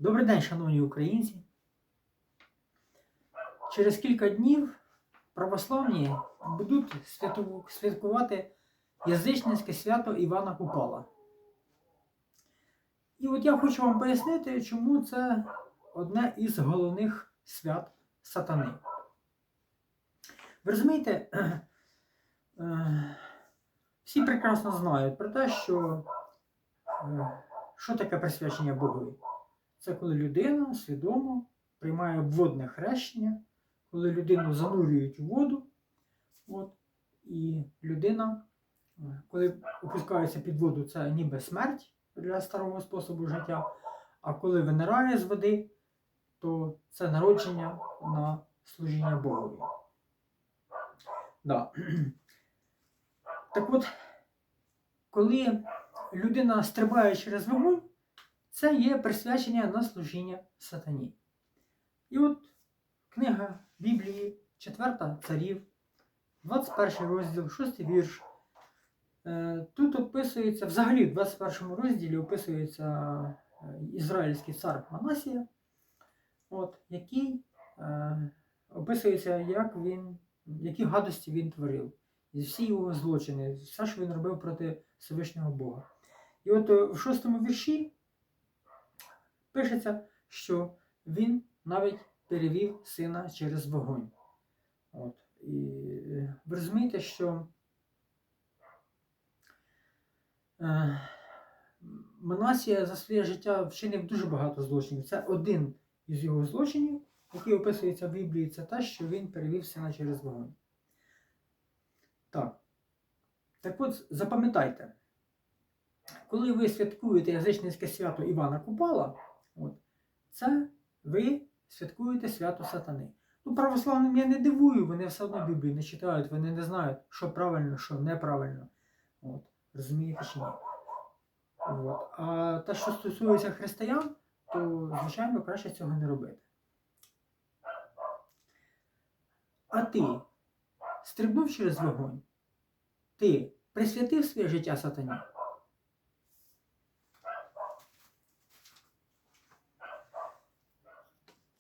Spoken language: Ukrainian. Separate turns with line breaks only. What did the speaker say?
Добрий день, шановні українці. Через кілька днів православні будуть святкувати язичницьке свято Івана Купала. І от я хочу вам пояснити, чому це одне із головних свят сатани. Ви розумієте, е, всі прекрасно знають про те, що е, що таке присвячення Богові. Це коли людина свідомо приймає водне хрещення, коли людину занурюють у воду, от, і людина, е, коли опускається під воду, це ніби смерть для старого способу життя, а коли винирає з води, то це народження на служіння Богові. Да. Так от, коли людина стрибає через вогонь, це є присвячення на служіння сатані. І от книга Біблії, 4 царів, 21 розділ, 6 вірш. Е, Тут описується, взагалі в 21 розділі описується е, ізраїльський цар Манасія, от, який е, описується, як він, які гадості він творив. І всі його злочини, все, що він робив проти Всевишнього Бога. І от е, в шостому вірші пишеться, що він навіть перевів сина через вогонь. От. І е, ви розумієте, що е, Манасія за своє життя вчинив дуже багато злочинів. Це один із його злочинів, який описується в Біблії, це те, що він перевів сина через вогонь. Так. Так от, запам'ятайте, коли ви святкуєте язичницьке свято Івана Купала, от, це ви святкуєте свято сатани. Ну, православним я не дивую, вони все одно Біблію не читають, вони не знають, що правильно, що неправильно. От, розумієте чи ні? От. А те, що стосується християн, то, звичайно, краще цього не робити. А ти стрибнув через вогонь? Ти присвятив своє життя сатані?